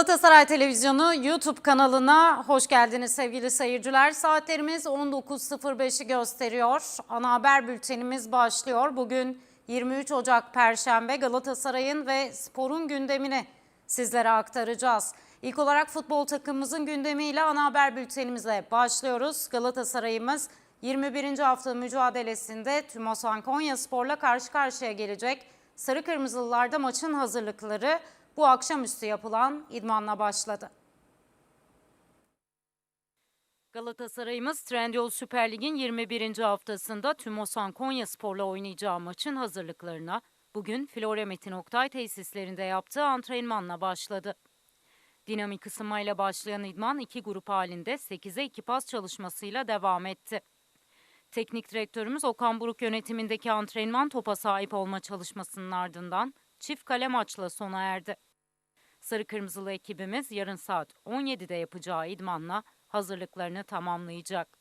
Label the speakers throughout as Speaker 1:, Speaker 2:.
Speaker 1: Galatasaray Televizyonu YouTube kanalına hoş geldiniz sevgili seyirciler. Saatlerimiz 19.05'i gösteriyor. Ana haber bültenimiz başlıyor. Bugün 23 Ocak Perşembe Galatasaray'ın ve sporun gündemini sizlere aktaracağız. İlk olarak futbol takımımızın gündemiyle ana haber bültenimize başlıyoruz. Galatasaray'ımız 21. hafta mücadelesinde Tümosan Konyaspor'la karşı karşıya gelecek. Sarı Kırmızılılarda maçın hazırlıkları bu akşamüstü yapılan idmanla başladı. Galatasaray'ımız Trendyol Süper Lig'in 21. haftasında Tümosan Konyaspor'la oynayacağı maçın hazırlıklarına bugün Florya Metin Oktay tesislerinde yaptığı antrenmanla başladı. Dinamik ısınmayla başlayan idman iki grup halinde 8'e 2 pas çalışmasıyla devam etti. Teknik direktörümüz Okan Buruk yönetimindeki antrenman topa sahip olma çalışmasının ardından çift kale maçla sona erdi. Sarı Kırmızılı ekibimiz yarın saat 17'de yapacağı idmanla hazırlıklarını tamamlayacak.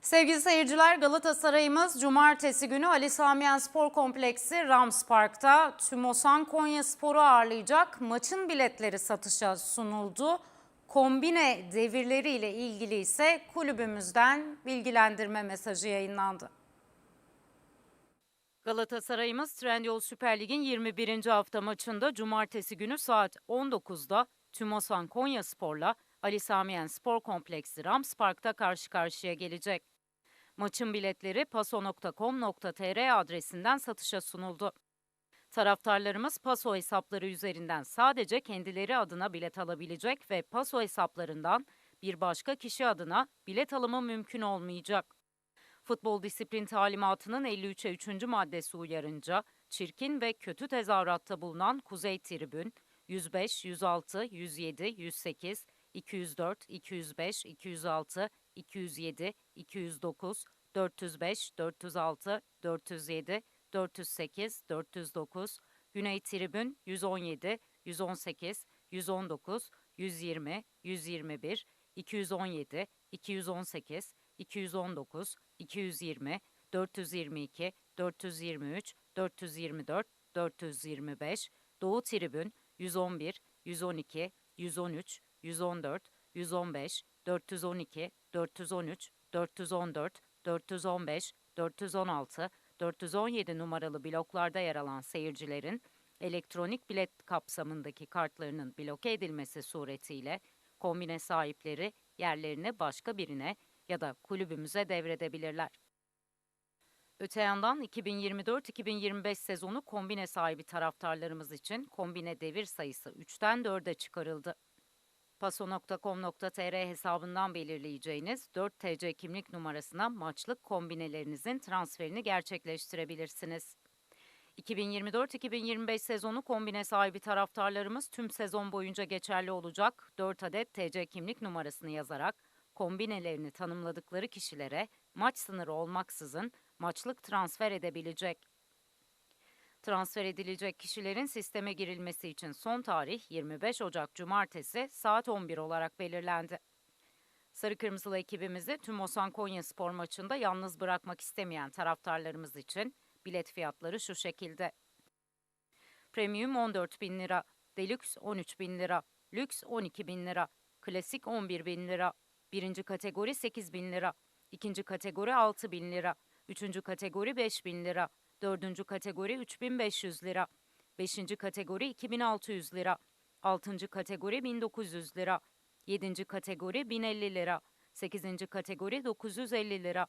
Speaker 1: Sevgili seyirciler Galatasaray'ımız cumartesi günü Ali Samiyen Spor Kompleksi Rams Park'ta Tümosan Konya Spor'u ağırlayacak. Maçın biletleri satışa sunuldu. Kombine devirleriyle ilgili ise kulübümüzden bilgilendirme mesajı yayınlandı. Galatasaray'ımız Trendyol Süper Lig'in 21. hafta maçında cumartesi günü saat 19'da Tümosan Konya Spor'la Ali Samiyen Spor Kompleksi Rams Park'ta karşı karşıya gelecek. Maçın biletleri paso.com.tr adresinden satışa sunuldu. Taraftarlarımız Paso hesapları üzerinden sadece kendileri adına bilet alabilecek ve Paso hesaplarından bir başka kişi adına bilet alımı mümkün olmayacak. Futbol disiplin talimatının 53'e 3. maddesi uyarınca çirkin ve kötü tezahüratta bulunan Kuzey Tribün 105, 106, 107, 108, 204, 205, 206, 207, 209, 405, 406, 407, 408, 409, Güney Tribün 117, 118, 119, 120, 121, 217, 218, 219, 220, 422, 423, 424, 425, Doğu Tribün 111, 112, 113, 114, 115, 412, 413, 414, 415, 416, 417 numaralı bloklarda yer alan seyircilerin elektronik bilet kapsamındaki kartlarının bloke edilmesi suretiyle kombine sahipleri yerlerini başka birine ya da kulübümüze devredebilirler. Öte yandan 2024-2025 sezonu kombine sahibi taraftarlarımız için kombine devir sayısı 3'ten 4'e çıkarıldı. Paso.com.tr hesabından belirleyeceğiniz 4 TC kimlik numarasına maçlık kombinelerinizin transferini gerçekleştirebilirsiniz. 2024-2025 sezonu kombine sahibi taraftarlarımız tüm sezon boyunca geçerli olacak 4 adet TC kimlik numarasını yazarak kombinelerini tanımladıkları kişilere maç sınırı olmaksızın maçlık transfer edebilecek. Transfer edilecek kişilerin sisteme girilmesi için son tarih 25 Ocak Cumartesi saat 11 olarak belirlendi. Sarı Kırmızılı ekibimizi tüm Osan Konya spor maçında yalnız bırakmak istemeyen taraftarlarımız için bilet fiyatları şu şekilde. Premium 14 bin lira, Deluxe 13 bin lira, Lüks 12 bin lira, Klasik 11 bin lira, birinci kategori 8 bin lira, ikinci kategori 6 bin lira, üçüncü kategori 5 bin lira, dördüncü kategori 3500 lira, beşinci kategori 2600 lira, altıncı kategori 1900 lira, yedinci kategori 1050 lira, sekizinci kategori 950 lira.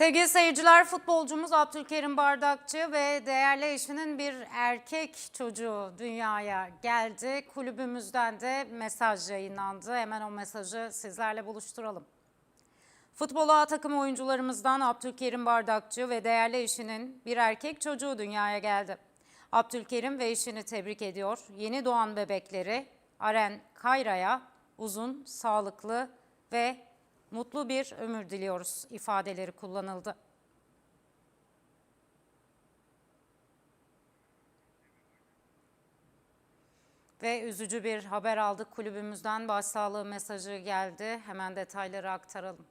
Speaker 1: Sevgili seyirciler, futbolcumuz Abdülkerim Bardakçı ve değerli eşinin bir erkek çocuğu dünyaya geldi. Kulübümüzden de mesaj yayınlandı. Hemen o mesajı sizlerle buluşturalım. Futbol A takım oyuncularımızdan Abdülkerim Bardakçı ve değerli eşinin bir erkek çocuğu dünyaya geldi. Abdülkerim ve eşini tebrik ediyor. Yeni doğan bebekleri Aren Kayra'ya uzun, sağlıklı ve mutlu bir ömür diliyoruz ifadeleri kullanıldı. Ve üzücü bir haber aldık kulübümüzden başsağlığı mesajı geldi. Hemen detayları aktaralım.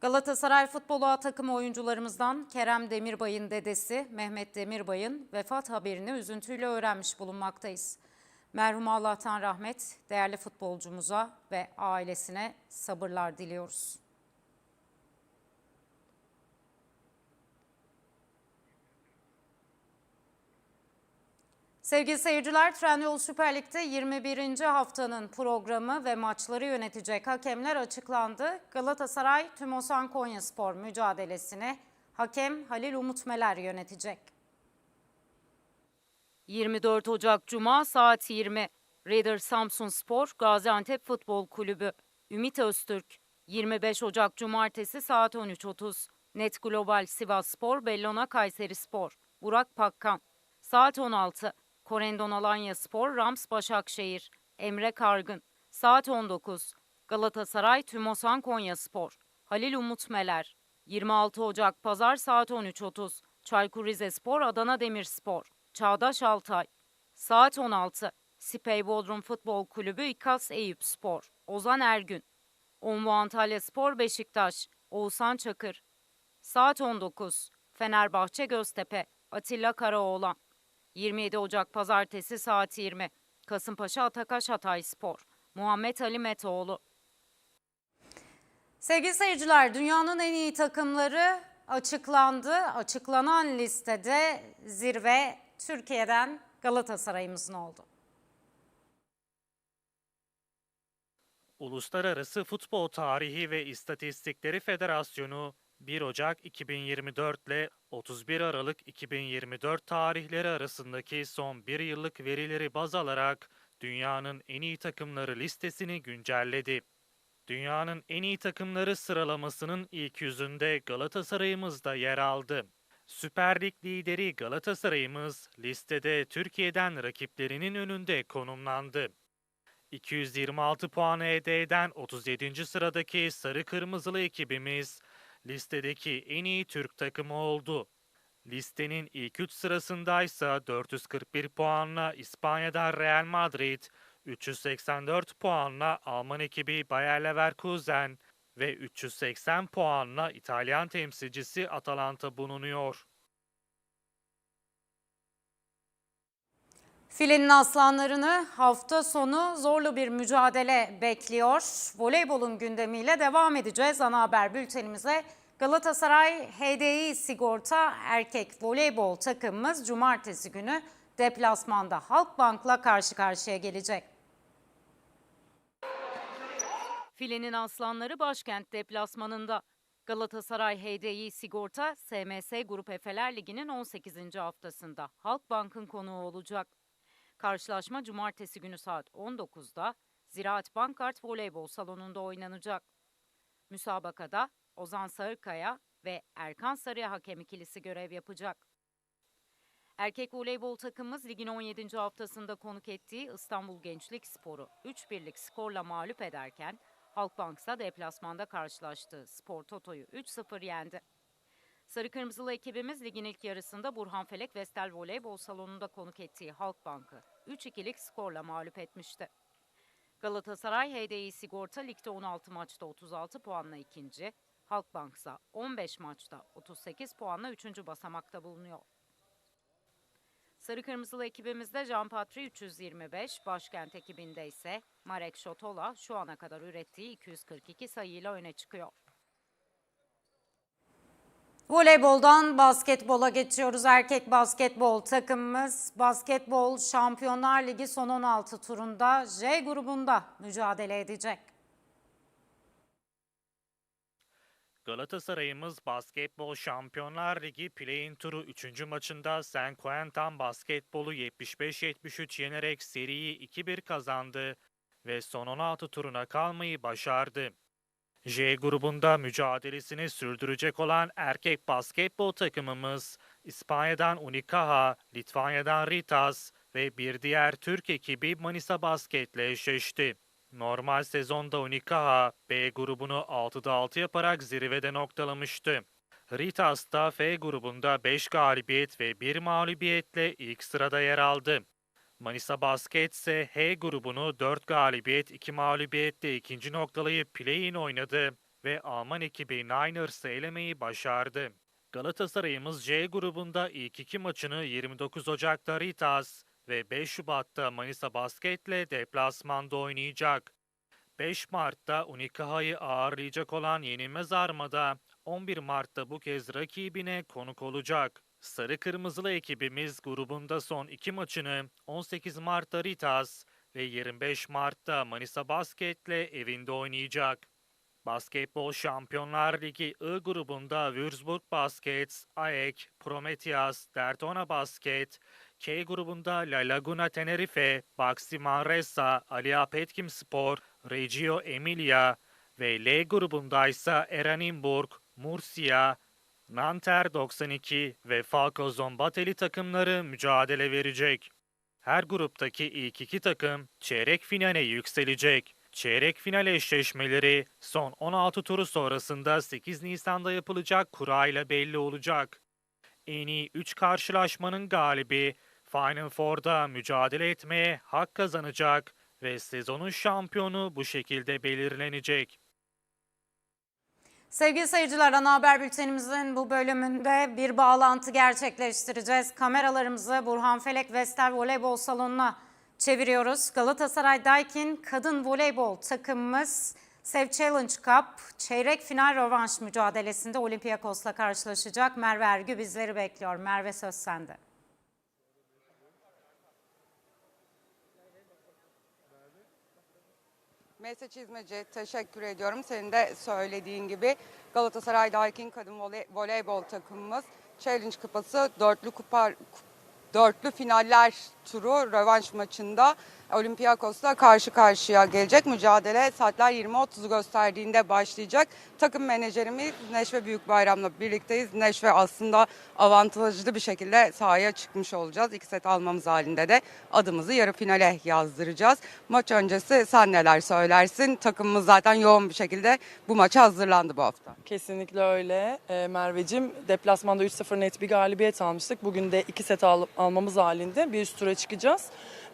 Speaker 1: Galatasaray Futbol A takımı oyuncularımızdan Kerem Demirbay'ın dedesi Mehmet Demirbay'ın vefat haberini üzüntüyle öğrenmiş bulunmaktayız. Merhum Allah'tan rahmet, değerli futbolcumuza ve ailesine sabırlar diliyoruz. Sevgili seyirciler, Trendyol Süper Lig'de 21. haftanın programı ve maçları yönetecek hakemler açıklandı. Galatasaray Tümosan Konyaspor mücadelesini hakem Halil Umutmeler yönetecek. 24 Ocak Cuma saat 20. Raider Samsun Spor Gaziantep Futbol Kulübü. Ümit Öztürk. 25 Ocak Cumartesi saat 13.30. Net Global Sivas Spor Bellona Kayseri Spor. Burak Pakkan. Saat 16. Korendon Alanya Spor Rams Başakşehir. Emre Kargın. Saat 19. Galatasaray Tümosan Konya Spor. Halil Umut Meler. 26 Ocak Pazar saat 13.30. Çaykur Rizespor Adana Demirspor. Çağdaş Altay. Saat 16. Sipey Bodrum Futbol Kulübü İKAS Eyüp Spor. Ozan Ergün. Onvu Antalya Spor Beşiktaş. Oğuzhan Çakır. Saat 19. Fenerbahçe Göztepe. Atilla Karaoğlan. 27 Ocak Pazartesi saat 20. Kasımpaşa Atakaş Hatay Spor. Muhammed Ali Metoğlu. Sevgili seyirciler, dünyanın en iyi takımları açıklandı. Açıklanan listede zirve Türkiye'den Galatasaray'ımızın oldu.
Speaker 2: Uluslararası Futbol Tarihi ve İstatistikleri Federasyonu 1 Ocak 2024 ile 31 Aralık 2024 tarihleri arasındaki son bir yıllık verileri baz alarak dünyanın en iyi takımları listesini güncelledi. Dünyanın en iyi takımları sıralamasının ilk yüzünde Galatasaray'ımız da yer aldı. Süper Lig lideri Galatasaray'ımız listede Türkiye'den rakiplerinin önünde konumlandı. 226 puan elde eden 37. sıradaki Sarı Kırmızılı ekibimiz listedeki en iyi Türk takımı oldu. Listenin ilk 3 sırasındaysa 441 puanla İspanya'dan Real Madrid, 384 puanla Alman ekibi Bayer Leverkusen ve 380 puanla İtalyan temsilcisi Atalanta bulunuyor.
Speaker 1: Filenin aslanlarını hafta sonu zorlu bir mücadele bekliyor. Voleybolun gündemiyle devam edeceğiz. Ana haber bültenimize Galatasaray HDI Sigorta erkek voleybol takımımız cumartesi günü deplasmanda Halkbank'la karşı karşıya gelecek. Filenin aslanları başkent deplasmanında. Galatasaray HDI Sigorta SMS Grup Efeler Ligi'nin 18. haftasında Halkbank'ın konuğu olacak. Karşılaşma cumartesi günü saat 19'da Ziraat Bankart Voleybol Salonu'nda oynanacak. Müsabakada Ozan Sarıkaya ve Erkan Sarıya hakem ikilisi görev yapacak. Erkek voleybol takımımız ligin 17. haftasında konuk ettiği İstanbul Gençlik Sporu 3-1'lik skorla mağlup ederken Halkbank ise deplasmanda karşılaştığı Spor Toto'yu 3-0 yendi. Sarı Kırmızılı ekibimiz ligin ilk yarısında Burhanfelek Vestel Voleybol Salonu'nda konuk ettiği Halkbank'ı 3-2'lik skorla mağlup etmişti. Galatasaray HDI Sigorta ligde 16 maçta 36 puanla ikinci, Halkbank ise 15 maçta 38 puanla üçüncü basamakta bulunuyor. Sarı Kırmızılı ekibimizde Jean Patry 325, başkent ekibinde ise Marek Şotola şu ana kadar ürettiği 242 sayıyla öne çıkıyor. Voleyboldan basketbola geçiyoruz. Erkek basketbol takımımız Basketbol Şampiyonlar Ligi son 16 turunda J grubunda mücadele edecek.
Speaker 2: Galatasaray'ımız Basketbol Şampiyonlar Ligi Play-in turu 3. maçında San Quentin Basketbol'u 75-73 yenerek seriyi 2-1 kazandı ve son 16 turuna kalmayı başardı. J grubunda mücadelesini sürdürecek olan erkek basketbol takımımız İspanya'dan Unicaja, Litvanya'dan Ritas ve bir diğer Türk ekibi Manisa Basket ile eşleşti. Normal sezonda Unicaja B grubunu 6'da 6 yaparak zirvede noktalamıştı. Ritas da F grubunda 5 galibiyet ve 1 mağlubiyetle ilk sırada yer aldı. Manisa Basket ise H grubunu 4 galibiyet 2 mağlubiyetle ikinci noktalayıp play-in oynadı ve Alman ekibi Niners'ı elemeyi başardı. Galatasaray'ımız C grubunda ilk iki maçını 29 Ocak'ta Ritas ve 5 Şubat'ta Manisa Basket'le deplasmanda oynayacak. 5 Mart'ta Unikaha'yı ağırlayacak olan Yenilmez Armada 11 Mart'ta bu kez rakibine konuk olacak. Sarı Kırmızılı ekibimiz grubunda son iki maçını 18 Mart'ta Ritas ve 25 Mart'ta Manisa Basket'le evinde oynayacak. Basketbol Şampiyonlar Ligi I grubunda Würzburg Baskets, AEK, Prometheas, Daytona Basket, K grubunda La Laguna Tenerife, Baxi Manresa, Aliya Petkim Spor, Reggio Emilia ve L grubunda ise Erenimburg, Murcia, Nanter 92 ve Falco Zombateli takımları mücadele verecek. Her gruptaki ilk iki takım çeyrek finale yükselecek. Çeyrek final eşleşmeleri son 16 turu sonrasında 8 Nisan'da yapılacak kura ile belli olacak. En iyi 3 karşılaşmanın galibi Final Four'da mücadele etmeye hak kazanacak ve sezonun şampiyonu bu şekilde belirlenecek.
Speaker 1: Sevgili seyirciler, ana haber bültenimizin bu bölümünde bir bağlantı gerçekleştireceğiz. Kameralarımızı Burhan Felek Vestel Voleybol Salonu'na çeviriyoruz. Galatasaray Daikin kadın voleybol takımımız Sev Challenge Cup çeyrek final rövanş mücadelesinde Olympiakos'la karşılaşacak. Merve Ergü bizleri bekliyor. Merve söz sende.
Speaker 3: Mesaj Çizmeci teşekkür ediyorum. Senin de söylediğin gibi Galatasaray Daikin Kadın Voley- Voleybol takımımız Challenge Kupası dörtlü kupa dörtlü finaller turu rövanş maçında Olympiakos'la karşı karşıya gelecek. Mücadele saatler 20.30 gösterdiğinde başlayacak. Takım menajerimiz Neşve Büyükbayram'la birlikteyiz. Neşve aslında avantajlı bir şekilde sahaya çıkmış olacağız. İki set almamız halinde de adımızı yarı finale yazdıracağız. Maç öncesi sen neler söylersin? Takımımız zaten yoğun bir şekilde bu maça hazırlandı bu hafta.
Speaker 4: Kesinlikle öyle e, Merveciğim. Deplasmanda 3-0 net bir galibiyet almıştık. Bugün de 2 set al- almamız halinde bir üst tura çıkacağız.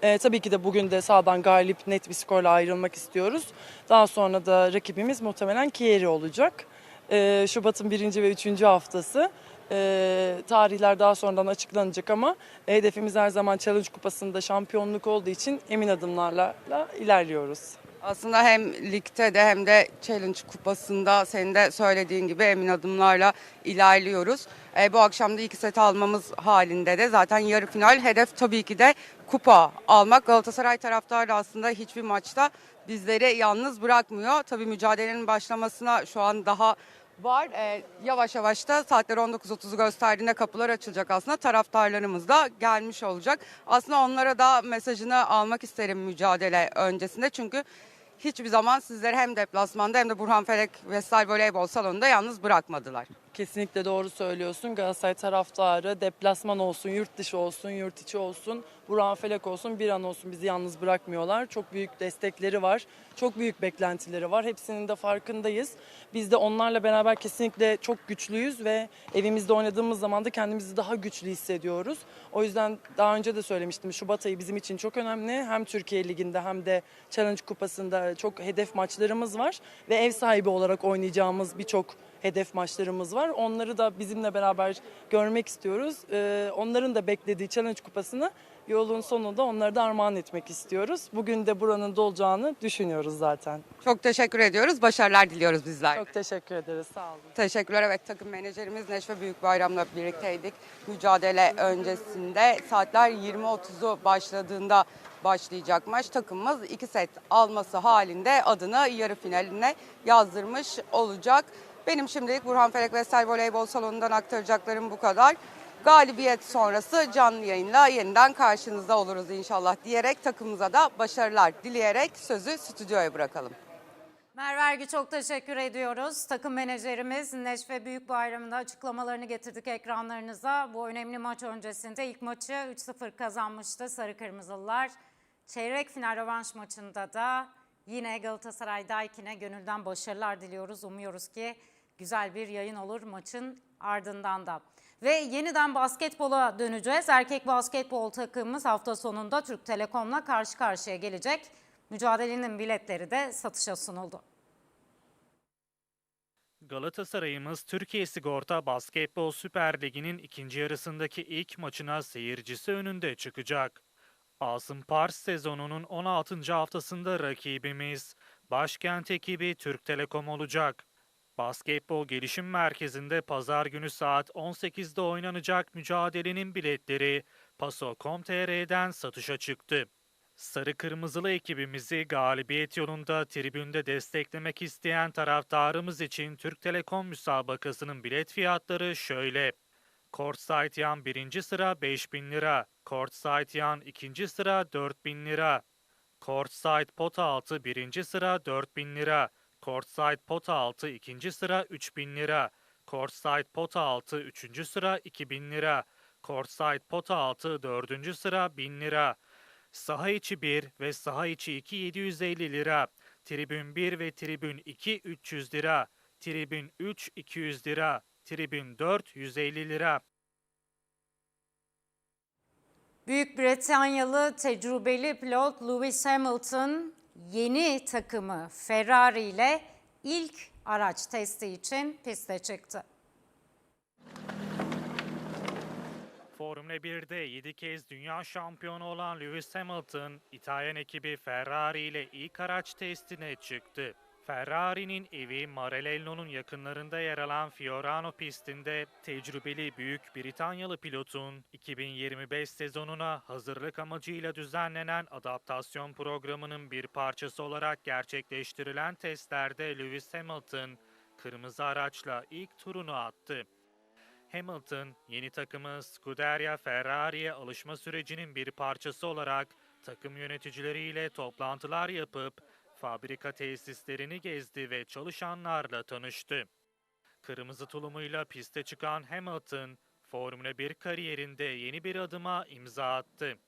Speaker 4: E, tabii ki de bugün de sağdan galip net bir skorla ayrılmak istiyoruz. Daha sonra da rakibimiz muhtemelen Kieri olacak. E, Şubat'ın birinci ve üçüncü haftası. E, tarihler daha sonradan açıklanacak ama hedefimiz her zaman Challenge Kupası'nda şampiyonluk olduğu için emin adımlarla la ilerliyoruz.
Speaker 3: Aslında hem ligde de hem de Challenge kupasında senin de söylediğin gibi emin adımlarla ilerliyoruz. E, bu akşam da iki set almamız halinde de zaten yarı final hedef tabii ki de kupa almak. Galatasaray taraftarı da aslında hiçbir maçta bizleri yalnız bırakmıyor. Tabii mücadelenin başlamasına şu an daha var. E, yavaş yavaş da saatler 19.30'u gösterdiğinde kapılar açılacak aslında. Taraftarlarımız da gelmiş olacak. Aslında onlara da mesajını almak isterim mücadele öncesinde. Çünkü hiçbir zaman sizleri hem deplasmanda hem de Burhan Felek Vestel Voleybol Salonu'nda yalnız bırakmadılar.
Speaker 4: Kesinlikle doğru söylüyorsun. Galatasaray taraftarı deplasman olsun, yurt dışı olsun, yurt içi olsun, Burhan Felek olsun, bir an olsun bizi yalnız bırakmıyorlar. Çok büyük destekleri var, çok büyük beklentileri var. Hepsinin de farkındayız. Biz de onlarla beraber kesinlikle çok güçlüyüz ve evimizde oynadığımız zaman da kendimizi daha güçlü hissediyoruz. O yüzden daha önce de söylemiştim Şubat ayı bizim için çok önemli. Hem Türkiye Ligi'nde hem de Challenge Kupası'nda çok hedef maçlarımız var ve ev sahibi olarak oynayacağımız birçok hedef maçlarımız var. Onları da bizimle beraber görmek istiyoruz. Ee, onların da beklediği Challenge Kupası'nı yolun sonunda onları da armağan etmek istiyoruz. Bugün de buranın dolacağını düşünüyoruz zaten.
Speaker 3: Çok teşekkür ediyoruz. Başarılar diliyoruz bizler.
Speaker 4: Çok teşekkür ederiz. Sağ olun.
Speaker 3: Teşekkürler. Evet takım menajerimiz Neşve Büyükbayram'la birlikteydik. Mücadele öncesinde saatler 20.30'u başladığında başlayacak maç. Takımımız iki set alması halinde adını yarı finaline yazdırmış olacak. Benim şimdilik Burhan Felek Vestel Voleybol Salonu'ndan aktaracaklarım bu kadar. Galibiyet sonrası canlı yayınla yeniden karşınızda oluruz inşallah diyerek takımımıza da başarılar dileyerek sözü stüdyoya bırakalım.
Speaker 1: Merve Ergü çok teşekkür ediyoruz. Takım menajerimiz Neşve Büyükbayram'da açıklamalarını getirdik ekranlarınıza. Bu önemli maç öncesinde ilk maçı 3-0 kazanmıştı Sarı Kırmızılılar. Çeyrek final rövanş maçında da yine Galatasaray Daikin'e gönülden başarılar diliyoruz. Umuyoruz ki güzel bir yayın olur maçın ardından da. Ve yeniden basketbola döneceğiz. Erkek basketbol takımımız hafta sonunda Türk Telekom'la karşı karşıya gelecek. Mücadelenin biletleri de satışa sunuldu.
Speaker 2: Galatasaray'ımız Türkiye Sigorta Basketbol Süper Ligi'nin ikinci yarısındaki ilk maçına seyircisi önünde çıkacak. Asım Pars sezonunun 16. haftasında rakibimiz başkent ekibi Türk Telekom olacak. Basketbol Gelişim Merkezi'nde pazar günü saat 18'de oynanacak mücadelenin biletleri Paso.com.tr'den satışa çıktı. Sarı Kırmızılı ekibimizi galibiyet yolunda tribünde desteklemek isteyen taraftarımız için Türk Telekom müsabakasının bilet fiyatları şöyle. Courtside yan birinci sıra 5000 lira, Courtside yan ikinci sıra 4000 lira, Courtside pota altı birinci sıra 4000 lira, Courtside pota altı ikinci sıra 3000 lira, Courtside pota altı üçüncü sıra 2000 lira, Courtside pota altı dördüncü sıra 1000 lira, Saha içi 1 ve saha içi 2 750 lira. Tribün 1 ve tribün 2 300 lira. Tribün 3 200 lira. Tribün 4 150 lira.
Speaker 1: Büyük Britanyalı tecrübeli pilot Lewis Hamilton yeni takımı Ferrari ile ilk araç testi için piste çıktı.
Speaker 2: Formula 1'de 7 kez dünya şampiyonu olan Lewis Hamilton, İtalyan ekibi Ferrari ile ilk araç testine çıktı. Ferrari'nin evi Maranello'nun yakınlarında yer alan Fiorano pistinde tecrübeli Büyük Britanyalı pilotun 2025 sezonuna hazırlık amacıyla düzenlenen adaptasyon programının bir parçası olarak gerçekleştirilen testlerde Lewis Hamilton kırmızı araçla ilk turunu attı. Hamilton, yeni takımı Scuderia Ferrari'ye alışma sürecinin bir parçası olarak takım yöneticileriyle toplantılar yapıp fabrika tesislerini gezdi ve çalışanlarla tanıştı. Kırmızı tulumuyla piste çıkan Hamilton, Formula 1 kariyerinde yeni bir adıma imza attı.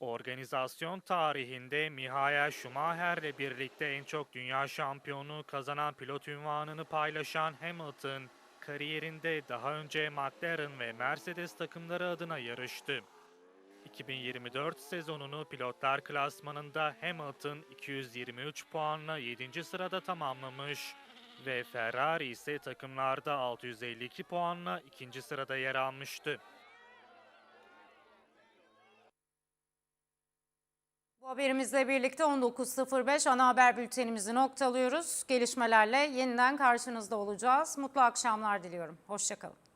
Speaker 2: Organizasyon tarihinde Michael Schumacher'le birlikte en çok dünya şampiyonluğu kazanan pilot ünvanını paylaşan Hamilton, kariyerinde daha önce McLaren ve Mercedes takımları adına yarıştı. 2024 sezonunu pilotlar klasmanında Hamilton 223 puanla 7. sırada tamamlamış ve Ferrari ise takımlarda 652 puanla 2. sırada yer almıştı.
Speaker 1: Bu haberimizle birlikte 19.05 ana haber bültenimizi noktalıyoruz. Gelişmelerle yeniden karşınızda olacağız. Mutlu akşamlar diliyorum. Hoşçakalın.